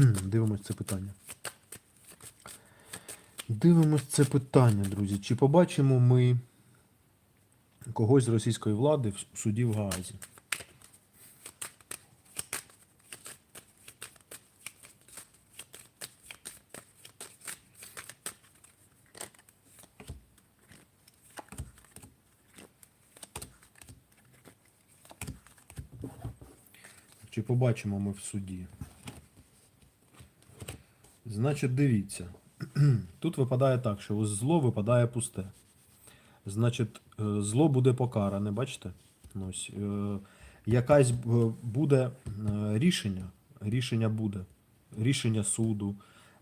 Дивимось це питання. Дивимось це питання, друзі. Чи побачимо ми когось з російської влади в суді в Гаазі? Чи побачимо ми в суді? Значить, дивіться. Тут випадає так, що зло випадає пусте. Значить, е, зло буде покаране, бачите? Ось, е, якась буде е, рішення, рішення буде, рішення суду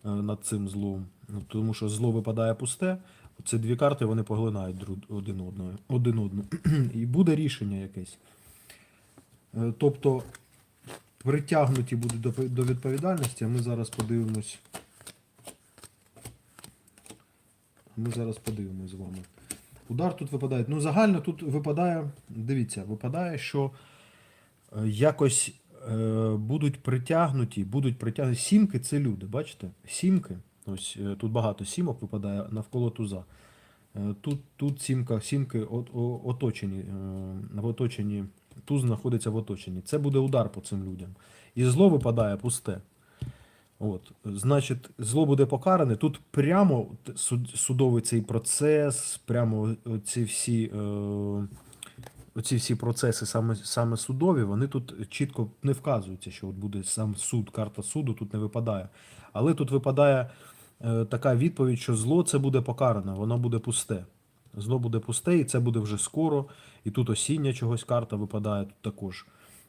над цим злом. Ну, Тому що зло випадає пусте, ці дві карти вони поглинають один одного, один одну. І буде рішення якесь. Тобто притягнуті будуть до, відповідальності, а ми зараз подивимось. Ми зараз подивимось з вами. Удар тут випадає. Ну, загально тут випадає, дивіться, випадає, що е, якось е, будуть притягнуті, будуть притягнуті. Сімки це люди, бачите? Сімки. Ось е, тут багато сімок випадає навколо туза. Е, Тут, тут сімка, сімки от, оточені, в оточенні, туз знаходиться в оточенні. Це буде удар по цим людям. І зло випадає пусте. От, значить, зло буде покаране. Тут прямо суд- судовий цей процес, прямо ці всі, е, оці всі процеси, саме, саме судові, вони тут чітко не вказуються, що от буде сам суд, карта суду тут не випадає. Але тут випадає е, така відповідь, що зло це буде покаране, воно буде пусте. Зло буде пусте, і це буде вже скоро. І тут осіння чогось карта випадає тут також.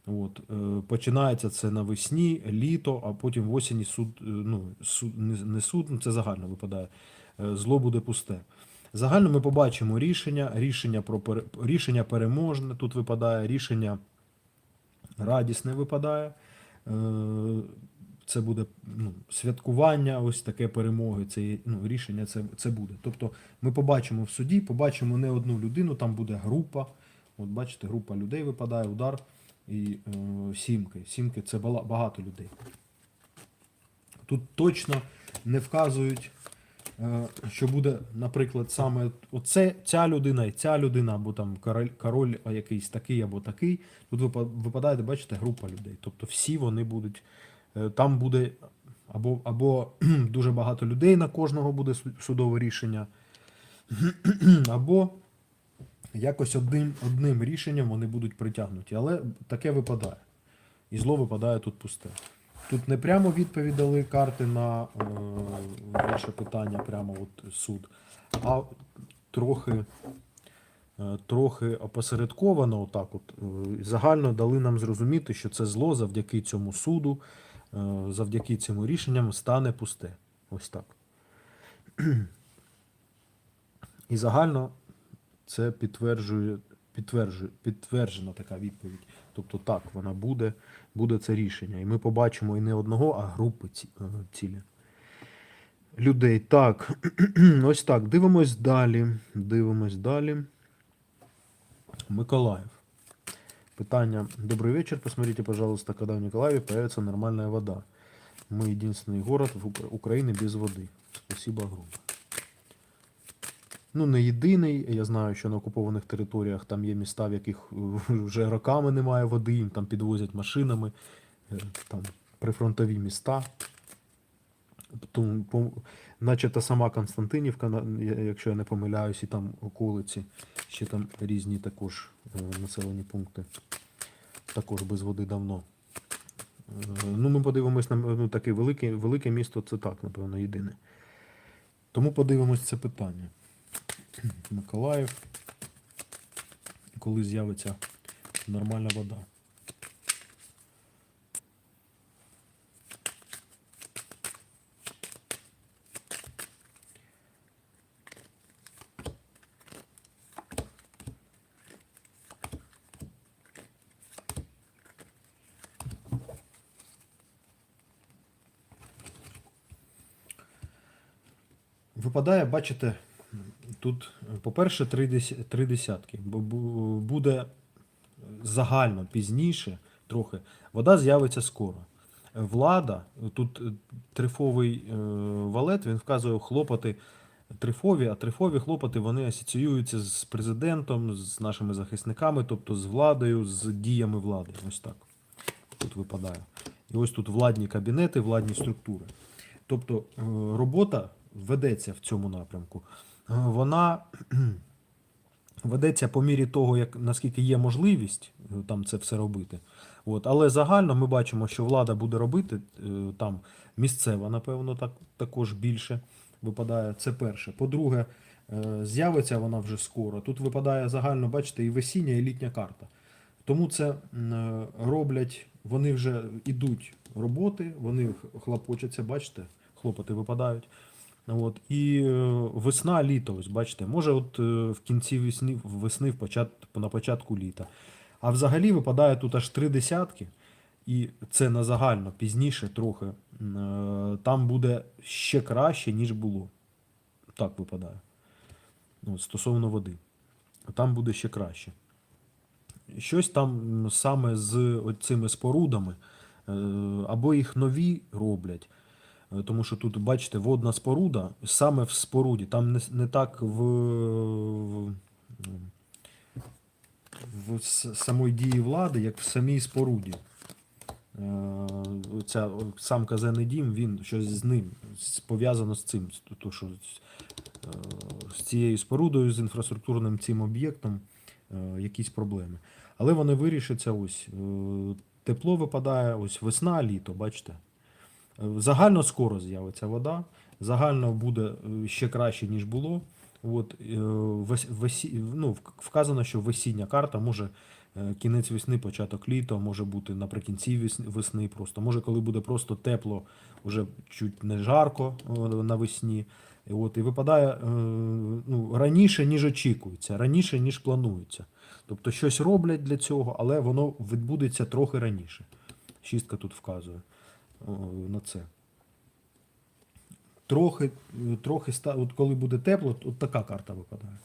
От, е, починається це навесні, літо, а потім в осені суд, е, ну, суд не, суд, ну, це загально випадає. Е, зло буде пусте. Загально ми побачимо рішення, рішення про рішення переможне, тут випадає, рішення радісне випадає. Це буде ну, святкування, ось таке перемоги. Це ну, рішення це, це буде. Тобто ми побачимо в суді, побачимо не одну людину, там буде група. От бачите, група людей випадає, удар і е, сімки. Сімки це багато людей. Тут точно не вказують, е, що буде, наприклад, саме оце, ця людина і ця людина, або там король, король якийсь такий або такий. Тут випадає, бачите, група людей. Тобто всі вони будуть. Е, Там буде або, або дуже багато людей на кожного буде судове рішення, або якось одним, одним рішенням вони будуть притягнуті. Але таке випадає. І зло випадає тут пусте. Тут не прямо відповідь дали карти на е, ваше питання, прямо от суд, а трохи, е, трохи опосередковано, отак от, е, загально дали нам зрозуміти, що це зло завдяки цьому суду, завдяки цьому рішенням стане пусте. Ось так. І загально це підтверджує, підтверджує, підтверджена така відповідь. Тобто так, вона буде, буде це рішення. І ми побачимо і не одного, а групи е, цілі. Людей. Так, ось так. Дивимось далі. Дивимось далі. Миколаїв. Питання. Добрый вечер. Посмотрите, пожалуйста, когда в Николаеве появится нормальная вода. Мы единственный город в Укра- Украине без воды. Спасибо огромное. Ну, не єдиний. Я знаю, що на окупованих територіях там є міста, в яких е, вже роками немає води, їм там підвозять машинами, е, там прифронтові міста. Тому, по- наче та сама Константинівка, на- я- якщо я не помиляюсь, і там околиці, ще там різні також е, населені пункти. Також без води давно. Е, Ну, ми подивимось на ну, таке велике, велике місто, це так, напевно, єдине. Тому подивимось це питання. Миколаїв. Коли з'явиться нормальна вода. Випадає, бачите, тут, по-перше, три десятки. Бо буде загально пізніше, трохи, вода з'явиться скоро. влада, тут е, трифовий е, валет, він вказує хлопоти трифові, а трифові хлопоти вони асоціюються з президентом, з нашими захисниками, тобто з владою, з діями влади. Ось так. Тут випадає. І ось тут владні кабінети, владні структури. Тобто е, робота ведеться в цьому напрямку. Е, Вона ведеться по мірі того, як наскільки є можливість е, там це все робити. От, але загально ми бачимо, що влада буде робити е, там місцева, напевно, так, також більше випадає. Це перше. По-друге, з'явиться вона вже скоро. Тут випадає загально, бачите, і весіння, і літня карта. Тому це роблять, вони вже йдуть роботи, вони хлопочаться, бачите, хлопоти випадають. От, і е, весна, літо, ось бачите, може от е, в кінці весни, весни в почат, на початку літа. А взагалі випадає тут аж три десятки, і це на загально пізніше трохи. е, Там буде ще краще, ніж було. Так випадає. Ну, от стосовно води. Там буде ще краще. Щось там саме з цими спорудами, або їх нові роблять. Е, Тому що тут, бачите, водна споруда, саме в споруді, там не, не так в, в, самої дії влади, як в самій споруді. Е, Ця, сам казенний дім, він щось з ним пов'язано з цим. з- То, що з, е, цією спорудою, з інфраструктурним цим об'єктом якісь проблеми. Але вони вирішаться ось. Тепло випадає, ось весна, літо, бачите. Загально скоро з'явиться вода, загально буде е, ще краще, ніж було. От, е, вес- весі, ну, вказано, що весіння карта може е, кінець весни, початок літа, може бути наприкінці весни, просто. Може, коли буде просто тепло, вже чуть не жарко навесні. І, от, і випадає ну, раніше, ніж очікується, раніше, ніж планується. Тобто щось роблять для цього, але воно відбудеться трохи раніше. Шістка тут вказує на це. Трохи, е, трохи от коли буде тепло, от така карта випадає.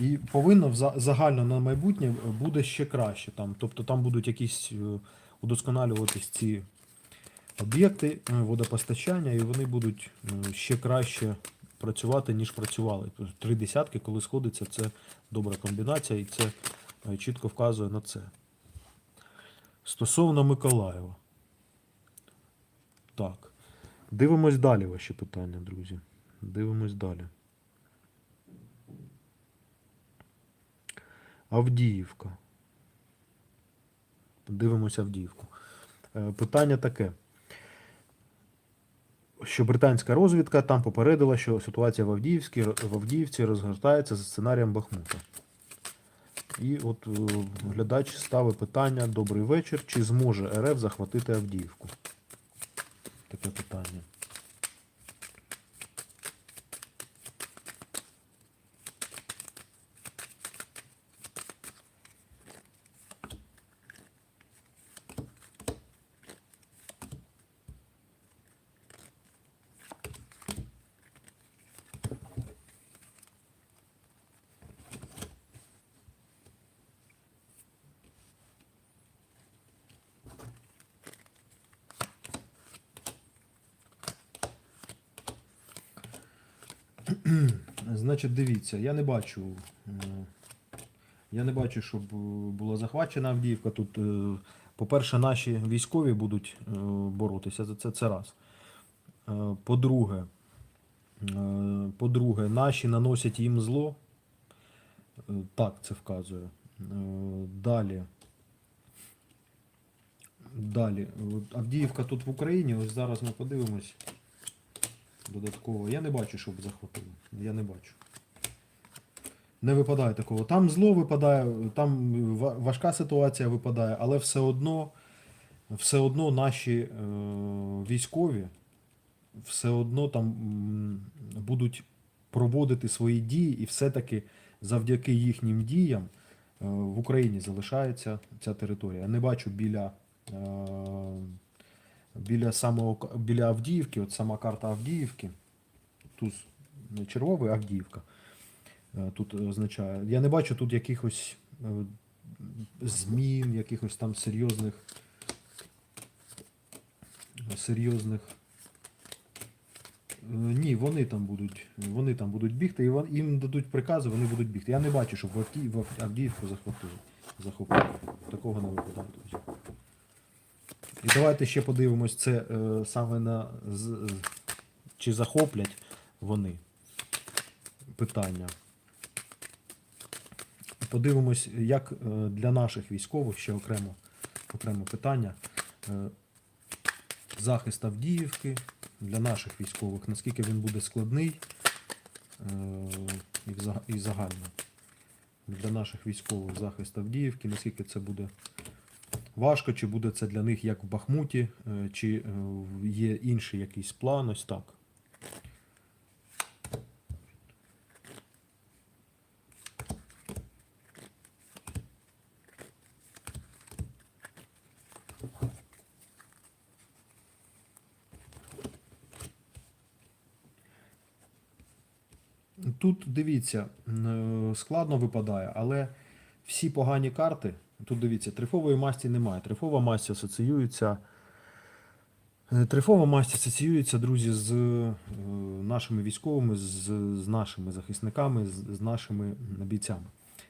І повинно загально на майбутнє буде ще краще. Там, тобто там будуть якісь е, удосконалюватись ці об'єкти е, водопостачання, і вони будуть е, ще краще працювати, ніж працювали. Три десятки, коли сходиться, це добра комбінація, і це е, чітко вказує на це. Стосовно Миколаєва. Так. Дивимось далі ваші питання, друзі. Дивимось далі. Авдіївка. Дивимося Авдіївку. Е, Питання таке. Що британська розвідка там попередила, що ситуація в, Авдіївській, в Авдіївці розгортається за сценарієм Бахмута. І от е, глядач ставить питання: Добрий вечір. Чи зможе РФ захватити Авдіївку? Таке питання. Значить, дивіться, я не бачу. е, Я не бачу, щоб е, була захвачена Авдіївка. Тут, е, по-перше, наші військові будуть боротися за це. Це раз. По-друге, по-друге, наші наносять їм зло. Так, це вказує. Далі. Далі. Авдіївка тут в Україні. Ось зараз ми подивимось. Додатково. Я не бачу, щоб захватили. Я не бачу. Не випадає такого. Там зло випадає, там важка ситуація випадає, але все одно, все одно наші е, військові все одно там будуть проводити свої дії, і все-таки завдяки їхнім діям е, в Україні залишається ця територія. Я не бачу біля. Е, біля самого біля Авдіївки, от сама карта Авдіївки, туз не червовий, Авдіївка. е, Тут означає. Я не бачу тут якихось е, змін, якихось там серйозних серйозних. Е, Ні, вони там будуть, вони там будуть бігти, і їм дадуть прикази, вони будуть бігти. Я не бачу, щоб в Авдіївку захопили. захопили. Такого не випадає. І давайте ще подивимось це е, саме на з, чи захоплять вони питання. Подивимось, як е, для наших військових ще окремо, окремо питання. Е, захист Авдіївки для наших військових, наскільки він буде складний е, і загально. Для наших військових захист Авдіївки, наскільки це буде важко, чи буде це для них як в Бахмуті, е, чи е, є інший якийсь план, ось так. Тут дивіться, е, складно випадає, але всі погані карти. Тут дивіться, трифової масті немає. Трифова масть асоціюється. е, Трифова масть асоціюється, друзі, з е, нашими військовими, з, з нашими захисниками, з, з нашими бійцями.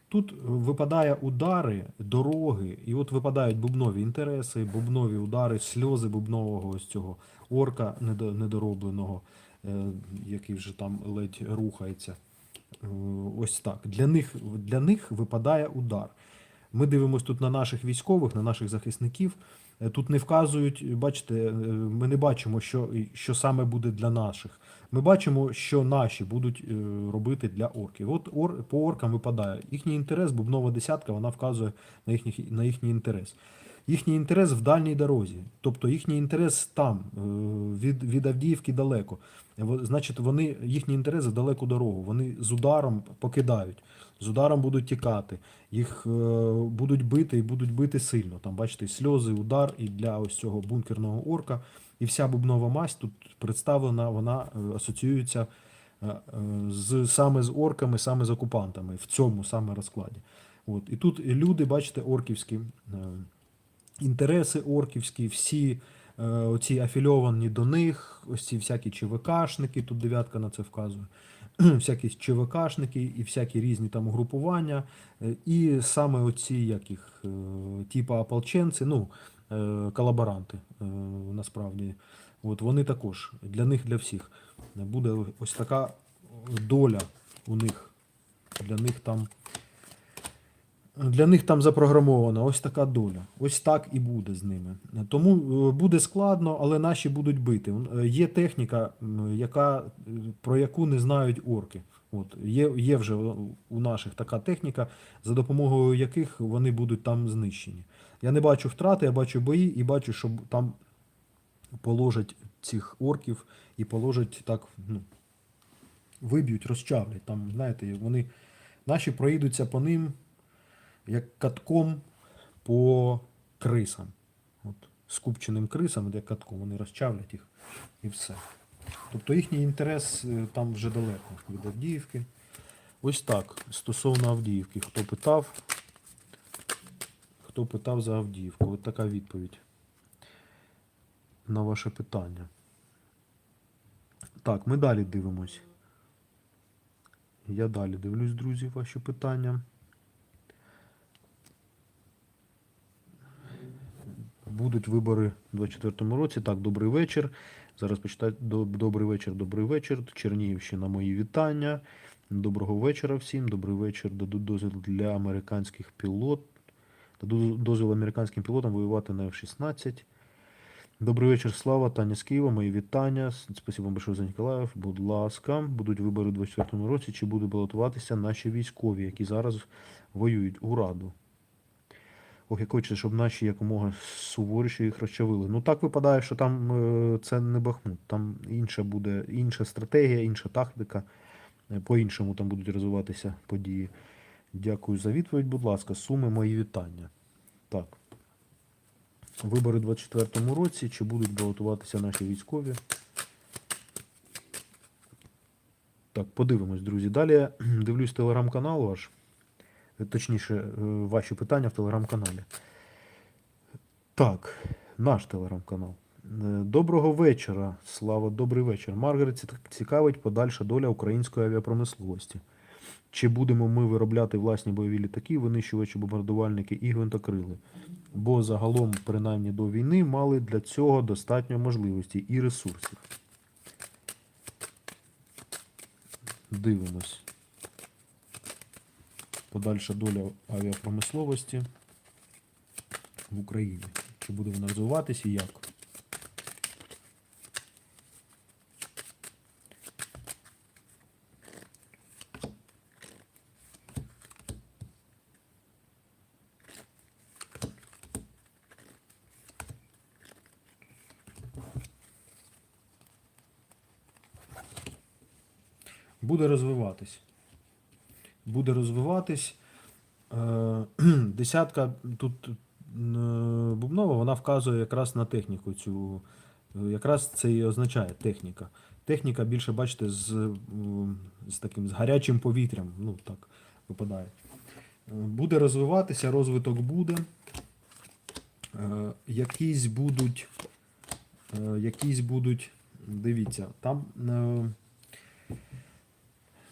Тут випадає удари, дороги, і от випадають бубнові інтереси, бубнові удари, сльози бубнового ось цього орка недоробленого, е, який вже там ледь рухається. Ось так. Для них, для них випадає удар. Ми дивимося тут на наших військових, на наших захисників. Е, Тут не вказують, бачите, е, ми не бачимо, що, що саме буде для наших. Ми бачимо, що наші будуть е, робити для орків. От ор, по оркам випадає. Їхній інтерес, бубнова десятка, вона вказує на їхній, на їхній інтерес. Їхній інтерес в дальній дорозі. Тобто їхній інтерес там, е, від, від Авдіївки далеко. Значить, вони, їхній інтерес в далеку дорогу. Вони з ударом покидають, з ударом будуть тікати, їх е, будуть бити і будуть бити сильно. Там, бачите, сльози, удар і для ось цього бункерного орка. І вся бубнова масть тут представлена, вона е, асоціюється е, е, з, саме з орками, саме з окупантами в цьому саме розкладі. От. І тут люди, бачите, орківські. Інтереси орківські, всі е, оці афільовані до них, ось ці всякі ЧВКшники, тут дев'ятка на це вказує. Всякі ЧВКшники і всякі різні там угрупування, е, і саме оці яких, е, типа ополченці, ну, е, колаборанти, е, насправді. От вони також для них, для всіх буде ось така доля у них. Для них там для них там запрограмована ось така доля. Ось так і буде з ними. Тому е, буде складно, але наші будуть бити. Е, Є техніка, яка, е, про яку не знають орки. От, є, є вже у наших така техніка, за допомогою яких вони будуть там знищені. Я не бачу втрати, я бачу бої і бачу, що там положать цих орків і положать так, ну, виб'ють, розчавлять. Там, знаєте, вони наші проїдуться по ним як катком по крисам. От, скупченим крисам, як катком, вони розчавлять їх і все. Тобто їхній інтерес е, там вже далеко від Авдіївки. Ось так. Стосовно Авдіївки, хто питав, хто питав за Авдіївку. Ось така відповідь на ваше питання. Так, ми далі дивимось. Я далі дивлюсь, друзі, ваші питання. Будуть вибори у 24-му році. Так, добрий вечір. Зараз почитаю. Добрий вечір, добрий вечір. Чернігівщина, мої вітання. Доброго вечора всім. Добрий вечір. Дадуть дозвіл для американських пілот. Дадуть дозвіл американським пілотам воювати на F-16. Добрий вечір, Слава, Таня з Києва, мої вітання. Спасибо вам большое за Ніколаїв. Будь ласка, будуть вибори у 24-му році. Чи будуть балотуватися наші військові, які зараз воюють у Раду? Хочеться, щоб наші якомога суворіше їх розчавили. Ну так випадає, що там е, це не Бахмут, там інша буде інша стратегія, інша тактика. Е, По-іншому там будуть розвиватися події. Дякую за відповідь, будь ласка. Суми мої вітання. Так. Вибори у 24-му році. Чи будуть балотуватися наші військові? Так, подивимось, друзі. Далі дивлюсь телеграм-канал ваш. Е, Точніше, е, ваші питання в телеграм-каналі. Так, наш телеграм-канал. Доброго вечора. Слава, добрий вечір. Маргарет цікавить подальша доля української авіапромисловості. Чи будемо ми виробляти власні бойові літаки, винищувачі, бомбардувальники і гвинтокрили? Бо загалом, принаймні до війни, мали для цього достатньо можливостей і ресурсів. Дивимось. Подальша доля авіапромисловості в Україні. Чи буде вона розвиватися і як? Буде розвиватись. Буде розвиватись. Е, Десятка тут е, бубнова, вона вказує якраз на техніку цю. Е, Якраз це і означає техніка. Техніка більше, бачите, з, з таким з гарячим повітрям. Ну, так випадає. Буде розвиватися, розвиток буде. Якісь будуть. Якісь будуть. Дивіться, там.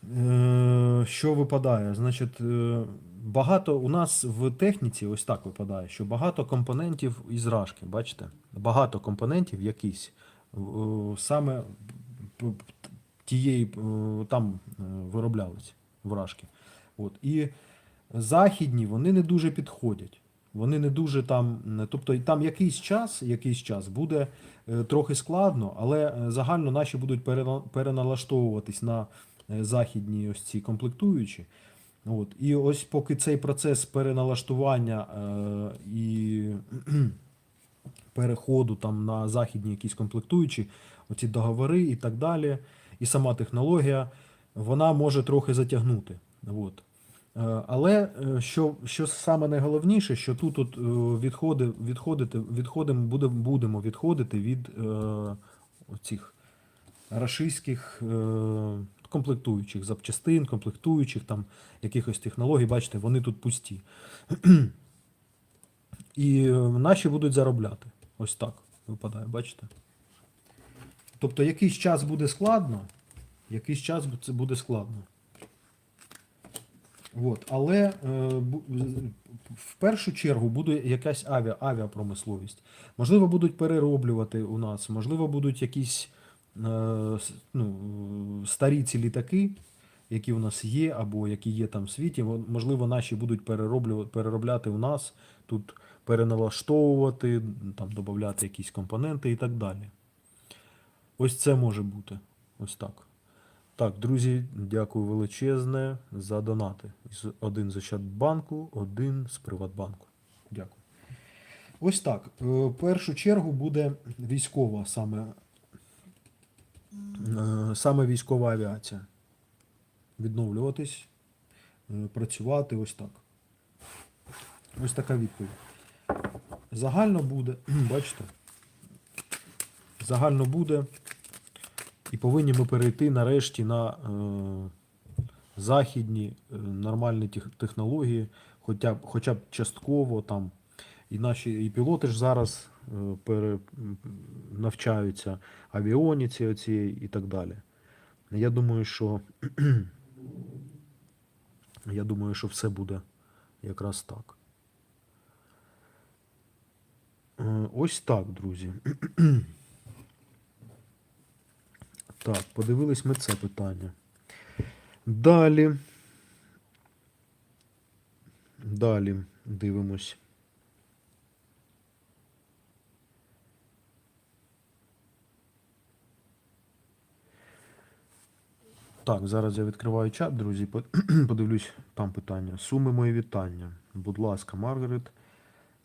Е, Що випадає? Значить, е, багато у нас в техніці ось так випадає, що багато компонентів із рашки, бачите? Багато компонентів якісь е, саме тієї там вироблялись в рашки. От. І західні вони не дуже підходять. Вони не дуже там. Тобто там якийсь час, якийсь час буде трохи складно, але загально наші будуть переналаштовуватись на західні ось ці комплектуючі. От. І ось поки цей процес переналаштування е, і переходу там на західні якісь комплектуючі, оці договори і так далі, і сама технологія, вона може трохи затягнути. От. Е, Але е, що, що саме найголовніше, що тут от е, відходи, відходити, відходимо, буде, будемо відходити від е, цих рашистських е, комплектуючих, запчастин, комплектуючих, там, якихось технологій, бачите, вони тут пусті. І е, наші будуть заробляти. Ось так випадає, бачите? Тобто якийсь час буде складно, якийсь час це буде складно. От, але е, в першу чергу буде якась авіа, авіапромисловість. Можливо, будуть перероблювати у нас, можливо, будуть якісь ну, е, старі ці літаки, які у нас є, або які є там в світі. Можливо, наші будуть переробляти у нас, тут переналаштовувати, там додати якісь компоненти і так далі. Ось це може бути. Ось так. Так, друзі, дякую величезне за донати. Один з Ощадбанку, один з Приватбанку. Дякую. Ось так. Е, В першу чергу буде військова саме, саме військова авіація. Відновлюватись, е, працювати ось так. Ось така відповідь. Загально буде, бачите? Загально буде. І повинні ми перейти нарешті на е, західні е, нормальні тех- технології, хоча б, хоча б частково там. І наші і пілоти ж зараз е, навчаються авіоніці оцієї і так далі. Я думаю, що я думаю, що все буде якраз так. Е, Ось так, друзі. Так, подивились ми це питання. Далі. Далі дивимось. Так, зараз я відкриваю чат, друзі. Подивлюсь там питання. Суми мої вітання. Будь ласка, Маргарет.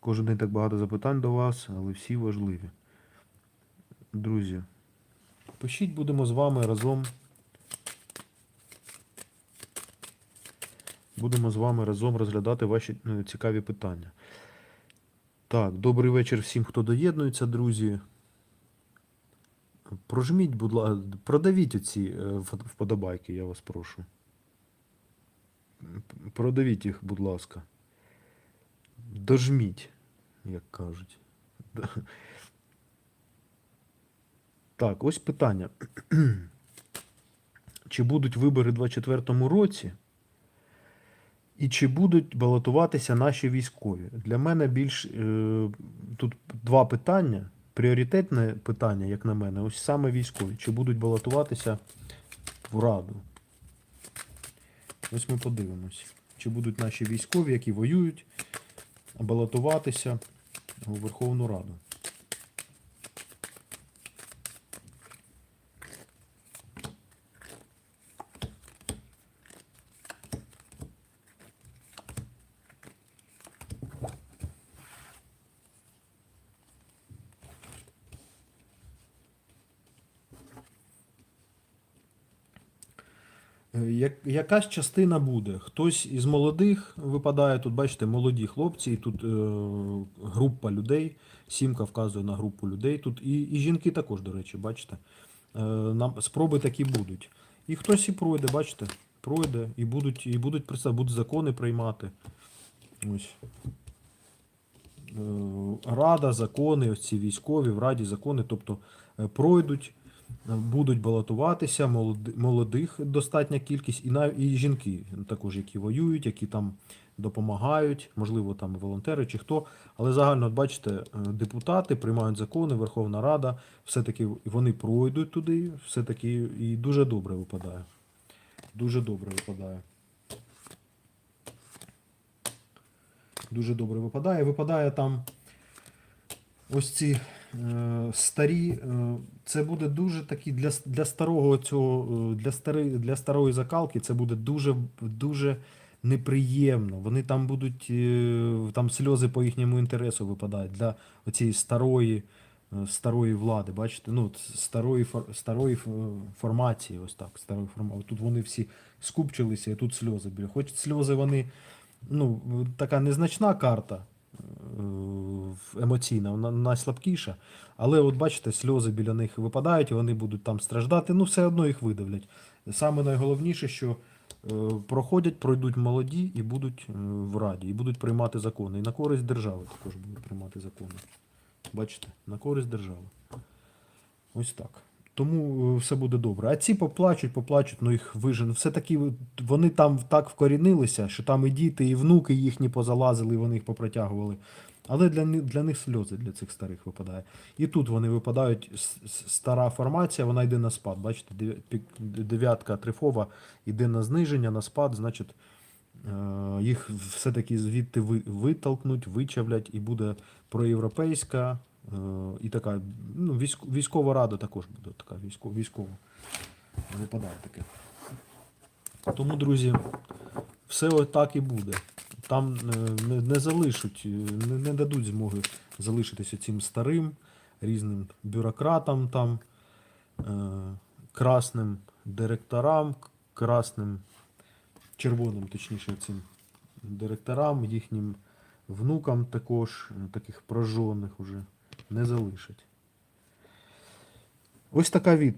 Кожен день так багато запитань до вас, але всі важливі. Друзі, Пишіть, будемо з вами разом. Будемо з вами разом розглядати ваші е, цікаві питання. Так, добрий вечір всім, хто доєднується, друзі. Прожміть, будь ласка, продавіть оці е, вподобайки, я вас прошу. Продавіть їх, будь ласка. Дожміть, як кажуть. Так, ось питання. Чи будуть вибори у 2024 році? І чи будуть балотуватися наші військові? Для мене більш е, тут два питання. Пріоритетне питання, як на мене, ось саме військові. Чи будуть балотуватися в Раду? Ось ми подивимось. Чи будуть наші військові, які воюють, балотуватися у Верховну Раду? Якась частина буде. Хтось із молодих випадає, тут бачите, молоді хлопці, і тут е, група людей. Сімка вказує на групу людей. Тут і, і жінки також, до речі, бачите. Е, нам спроби такі будуть. І хтось і пройде, бачите, пройде, і будуть, і будуть будуть закони приймати. Ось. Е, Рада, закони, ось ці військові, в Раді закони, тобто е, пройдуть, е, будуть балотуватися, молоди- молодих достатня кількість, і навіть і жінки, також, які воюють, які там допомагають, можливо, там волонтери чи хто. Але загально, бачите, е, депутати приймають закони, Верховна Рада, все-таки вони пройдуть туди, все-таки і дуже добре випадає. Дуже добре випадає. дуже добре випадає. Випадає там ось ці е, старі. Е, це буде дуже такі для, для старого цього, е, для, стари, для старої закалки це буде дуже, дуже неприємно. Вони там будуть, е, там сльози по їхньому інтересу випадають для оцієї старої. е, Старої влади, бачите, ну, старої, старої формації, ось так, старої формації. Тут вони всі скупчилися, і тут сльози біля. Хоч сльози вони ну, така незначна карта емоційна, вона найслабкіша. Але от бачите, сльози біля них випадають, і вони будуть там страждати, ну все одно їх видавлять. Саме найголовніше, що е, проходять, пройдуть молоді і будуть е, в раді, і будуть приймати закони. І на користь держави також будуть приймати закони. Бачите, на користь держави. Ось так. Тому е, все буде добре. А ці поплачуть, поплачуть, ну їх вижену. Все-таки вони там так вкорінилися, що там і діти, і внуки їхні позалазили, і вони їх попритягували. Але для, для них сльози для цих старих випадає. І тут вони випадають, стара формація, вона йде на спад. Бачите, дев'ятка трифова йде на зниження, на спад, значить е, їх все-таки звідти ви- витолкнуть, вичавлять, і буде проєвропейська і така ну, військ- військова рада також буде така військова, військова. Випадає таке. Тому, друзі, все отак і буде. Там е, не, не залишать, е, не, не дадуть змоги залишитися цим старим різним бюрократам, там, е, красним директорам, красним, червоним, точніше, цим директорам, їхнім внукам також, е, таких прожжених уже, не залишать. Ось така відповідь.